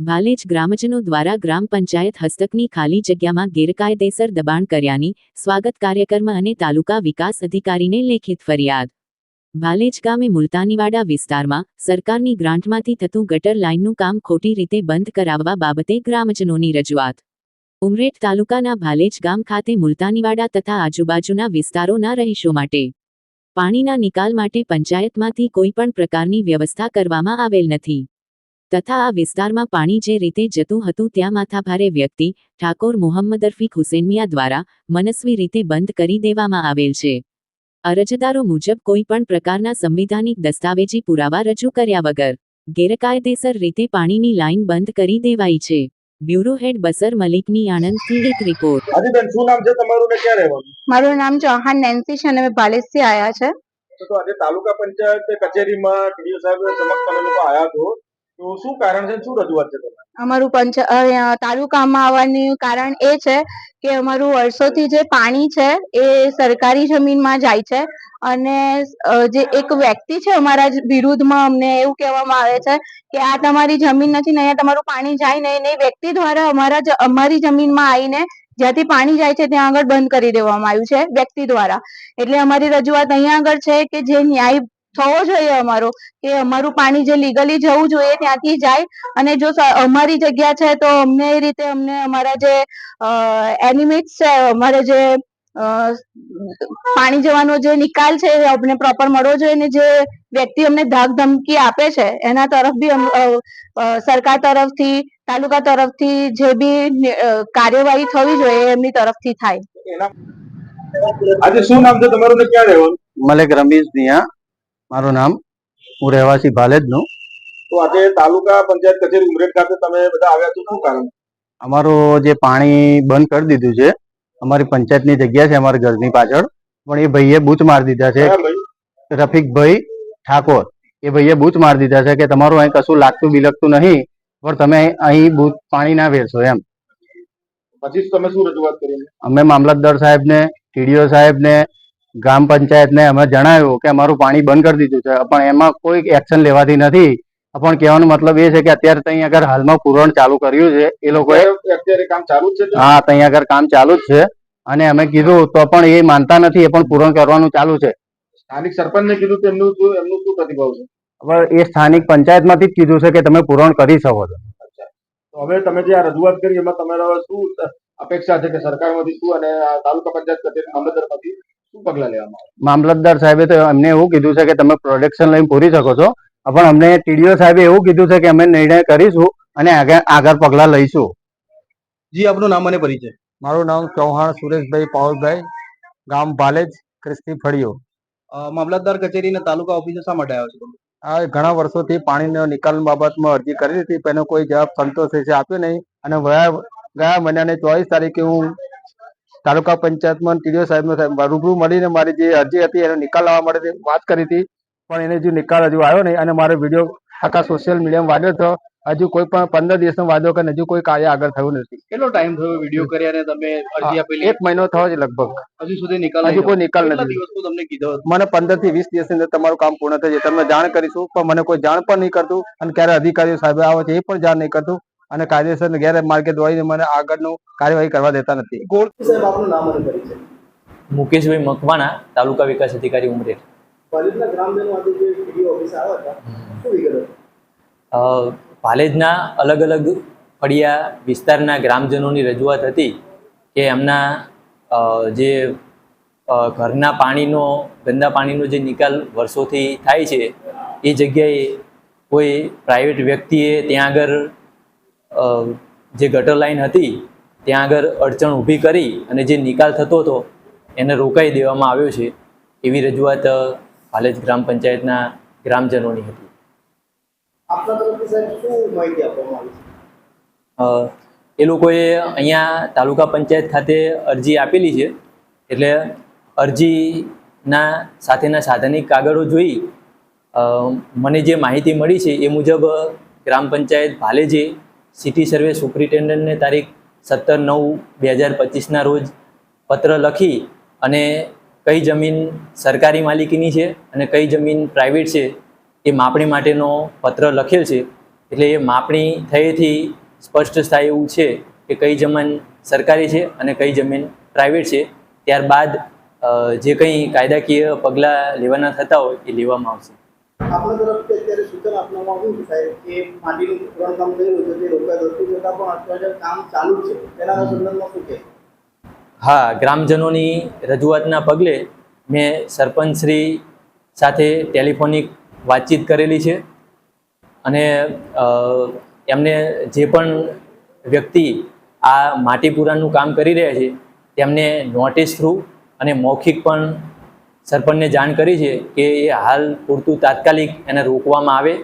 ભાલેજ ગ્રામજનો દ્વારા ગ્રામ પંચાયત હસ્તકની ખાલી જગ્યામાં ગેરકાયદેસર દબાણ કર્યાની સ્વાગત કાર્યક્રમ અને તાલુકા વિકાસ અધિકારીને લેખિત ફરિયાદ. ભાલેજ ગામે મુલતાનીવાડા વિસ્તારમાં સરકારની ગ્રાન્ટમાંથી થતું ગટર લાઇનનું કામ ખોટી રીતે બંધ કરાવવા બાબતે ગ્રામજનોની રજૂઆત. ઉમરેઠ તાલુકાના ભાલેજ ગામ ખાતે મુલતાનીવાડા તથા આજુબાજુના વિસ્તારોના રહીશો માટે પાણીના નિકાલ માટે પંચાયતમાંથી કોઈ પણ પ્રકારની વ્યવસ્થા કરવામાં આવેલ નથી. તથા આ વિસ્તારમાં પાણી જે રીતે જતું હતું ત્યાં માથાભારે વ્યક્તિ ઠાકોર મોહમ્મદ અરફીક હુસેનમિયા દ્વારા મનસ્વી રીતે બંધ કરી દેવામાં આવેલ છે. અરજદારો મુજબ કોઈ પણ પ્રકારના સંવિધાનિક દસ્તાવેજી પુરાવા રજૂ કર્યા વગર ગેરકાયદેસર રીતે પાણીની લાઇન બંધ કરી દેવાઈ છે. બ્યુરો હેડ બસર મલિકની આણંદથી એક રિપોર્ટ. હાજી શું નામ છે તમારું ને ક્યાં રહેવાનું મારું નામ ચૌહાણ નેન્સી છે અને અમે ભાલેજથી આવ્યા છે. તો આજે તાલુકા પંચાયત કચેરીમાં ટીડીઓ સાહેબ સમક્ષ તમે લોકો આવ્યા છો તો શું કારણ છે શું રજૂઆત છે અમારું પંચ તાલુકામાં આવવાનું કારણ એ છે કે અમારું વર્ષોથી જે પાણી છે એ સરકારી જમીનમાં જાય છે અને જે એક વ્યક્તિ છે અમારા વિરુદ્ધમાં અમને એવું કહેવામાં આવે છે કે આ તમારી જમીન નથી ને અહીંયા તમારું પાણી જાય નહીં એ વ્યક્તિ દ્વારા અમારા અમારી જમીનમાં આવીને જ્યાંથી પાણી જાય છે ત્યાં આગળ બંધ કરી દેવામાં આવ્યું છે વ્યક્તિ દ્વારા. એટલે અમારી રજૂઆત અહીંયા આગળ છે કે જે ન્યાય થવો જોઈએ અમારો કે અમારું પાણી જે લીગલી જવું જોઈએ ત્યાંથી જાય. અને જો અમારી જગ્યા છે તો અમને એ રીતે અમને અમારા જે એનિમિટ્સ છે અમારે જે પાણી જવાનો જે નિકાલ છે એ અમને પ્રોપર મળવો જોઈએ અને જે વ્યક્તિ અમને ધાક ધમકી આપે છે એના તરફ બી સરકાર તરફથી તાલુકા તરફથી જે બી કાર્યવાહી થવી જોઈએ એ એમની તરફથી થાય. આજે શું નામ છે તમારું ને ક્યાં રહેવાનું? મલેક રમીઝ મિયા મારું નામ હું રહેવાસી ભાલેજનું. તો આજે તાલુકા પંચાયત કચેરી ઉમરેઠ ખાતે તમે બધા આવ્યા છો શું કારણ? અમારું જે પાણી બંધ કરી દીધું છે અમારી પંચાયતની જગ્યા છે અમારા ઘરની પાછળ પણ એ ભાઈએ બૂચ મારી દીધા છે. રફીકભાઈ ઠાકોર એ ભાઈએ બૂચ મારી દીધા છે કે તમારું અહીં કશું લાગતું બિલકતું નહીં પણ તમે અહીં બૂચ પાણી ના વેરશો એમ. પછી તમે શું રજૂઆત કરી? અમે મામલતદાર સાહેબને ટીડીઓ સાહેબને ગ્રામ પંચાયતને અમે જણાવ્યું કે અમારું પાણી બંધ કરી દીધું છે. પણ એમાં કોઈ એક્શન લેવાતી નથી. પણ કહેવાનો મતલબ એ છે કે અત્યારે ત્યાં આગળ હાલમાં પૂરણ ચાલુ કર્યું છે. એ લોકોએ અત્યારે કામ ચાલુ છે હા ત્યાં આગળ કામ ચાલુ જ છે. અને અમે કીધું તો પણ એ માનતા નથી એ પણ પૂરણ કરવાનું ચાલુ છે. સ્થાનિક સરપંચને કીધું તો એમનું શું એમનું શું પ્રતિભાવ છે? હવે એ સ્થાનિક પંચાયતમાંથી જ કીધું છે કે તમે પૂરણ કરી શકો છો. તો હવે તમે જે આ રજૂઆત કરી એમાં તમારા શું અપેક્ષા છે કે સરકારમાંથી શું અને તાલુકા પંચાયત કચેરી મામલતદારમાંથી મામલતદાર સાહેબે તો અમને એવું કીધું છે કે તમે પ્રોડક્શન લઈને પૂરી શકો છો પણ અમને ટીડીઓ સાહેબે એવું કીધું છે કે અમે નિર્ણય કરીશું અને આગળ પગલા લઈશું. જી આપનું નામ અને પરિચય. મારું નામ ચૌહાણ સુરેશભાઈ પાવલભાઈ ગામ ભાલેજ ક્રિસ્તી ફળિયો. મામલતદાર કચેરી અને તાલુકા ઓફિસે શા માટે આવ્યો છે? આ ઘણા વર્ષોથી પાણીનો નિકાલ બાબતમાં અરજી કરી હતી તેનો એનો કોઈ જવાબ સંતોષ છે આપ્યો નહીં. અને ગયા ગયા મહિનાની ચોવીસ તારીખે હું તાલુકા પંચાયતમાં ટીડીઓ સાહેબનો સાહેબ રૂબરૂ મળીને મારી જે અરજી હતી એનો નિકાલ લાવવા માટે વાત કરી હતી પણ એને હજુ નિકાલ હજુ આવ્યો નહીં અને મારો વીડિયો આખા સોશિયલ મીડિયામાં વાયરલ થયો. હજુ કોઈ પણ પંદર દિવસનો વાંધો કે હજુ કોઈ કાર્ય આગળ થયું નથી. કેટલો ટાઈમ થયો વીડિયો કર્યા અને તમે અરજી આપેલી? એક મહિનો થયો છે લગભગ. હજુ સુધી નિકાલ હજુ કોઈ નિકાલ નથી. તમને કીધો મને પંદરથી વીસ દિવસની અંદર તમારું કામ પૂર્ણ થઈ જાય. તમને જાણ કરીશું પણ મને કોઈ જાણ પણ નહીં કરતું અને ક્યારે અધિકારીઓ સાહેબ આવે છે એ પણ જાણ નહીં કરતું. અને કાયદેસર ગેરમાર્ગે દોડીને મને આગળનું કાર્યવાહી કરવા દેતા નથી. સાહેબ આપનું નામ અને પરિચય. મુકેશભાઈ મકવાણા તાલુકા વિકાસ અધિકારી ઉમરેઠ. પાલેજના અલગ અલગ ફળિયા વિસ્તારના ગ્રામજનોની રજૂઆત હતી કે એમના જે ઘરના પાણીનો ગંદા પાણીનો જે નિકાલ વર્ષોથી થાય છે એ જગ્યાએ કોઈ પ્રાઇવેટ વ્યક્તિએ ત્યાં આગળ જે ગટર લાઈન હતી ત્યાં આગળ અડચણ ઊભી કરી અને જે નિકાલ થતો હતો એને રોકાઈ દેવામાં આવ્યો છે એવી રજૂઆત અ, જ ગ્રામ પંચાયતના ગ્રામજનોની હતી. એ લોકોએ અહીંયા તાલુકા પંચાયત ખાતે અરજી આપેલી છે એટલે અરજીના સાથેના સાધનિક કાગળો જોઈ અ, મને જે માહિતી મળી છે એ મુજબ ગ્રામ પંચાયત ભાલેજે સિટી સર્વે સુપ્રિન્ટેન્ડન્ટને તારીખ સત્તર નવ બે હજાર પચીસના રોજ પત્ર લખી અને કઈ જમીન સરકારી માલિકીની છે અને કઈ જમીન પ્રાઇવેટ છે એ માપણી માટેનો પત્ર લખેલ છે. એટલે એ માપણી થયેથી સ્પષ્ટ થાય એવું છે કે કઈ જમીન સરકારી છે અને કઈ જમીન પ્રાઇવેટ છે. ત્યારબાદ જે કંઈ કાયદાકીય પગલાં લેવાના થતા હોય એ લેવામાં આવશે. આપણા તરફથી અત્યારે સૂચન આપવામાં આવ્યું છે સાહેબ કે માટીનું પૂરણ કામ થઈ છે તે રોકાય દોસ્તી છતાં પણ અત્યારે કામ ચાલુ છે. તેના સંદર્ભમાં શું છે હા, ગ્રામજનોની રજૂઆતના પગલે મેં સરપંચશ્રી સાથે ટેલિફોનિક વાતચીત કરેલી છે અને એમને જે પણ વ્યક્તિ આ માટીપુરાનું કામ કરી રહ્યા છે તેમને નોટિસ થ્રુ અને મૌખિક પણ સરપંચને જાણ કરી છે કે એ હાલ પૂરતું તાત્કાલિક એને રોકવામાં આવે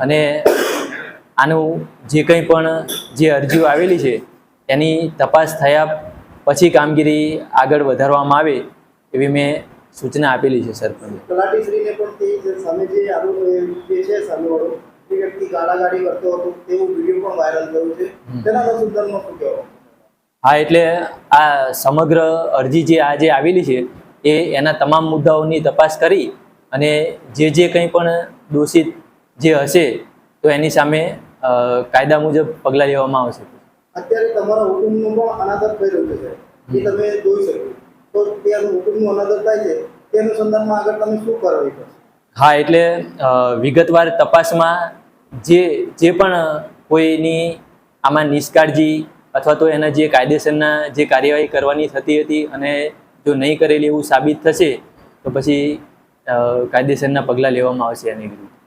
અને આનું જે કંઈ પણ જે અરજીઓ આવેલી છે એની તપાસ થયા પછી કામગીરી આગળ વધારવામાં આવે એવી મેં સૂચના આપેલી છે સરપંચે હા એટલે આ સમગ્ર અરજી જે આજે આવેલી છે એ એના તમામ મુદ્દાઓની તપાસ કરી અને જે જે કંઈ પણ દોષિત જે હશે તો એની સામે કાયદા મુજબ પગલાં લેવામાં આવશે. અત્યારે તમારા હુકુમનું પણ અનાદર થઈ રહ્યું છે. એ તમે જોઈ શકો. તો ત્યાંનું હુકુમનું અનાદર થાય છે. તે અનુસંધાનમાં આગળ તમે શું કરવી કરશો? હા એટલે વિગતવાર તપાસમાં જે જે પણ કોઈની આમાં નિષ્કાળજી અથવા તો એના જે કાયદેસરના જે કાર્યવાહી કરવાની થતી હતી અને જો નહીં કરેલી એવું સાબિત થશે તો પછી કાયદેસરના પગલાં લેવામાં આવશે એની વિરુદ્ધ.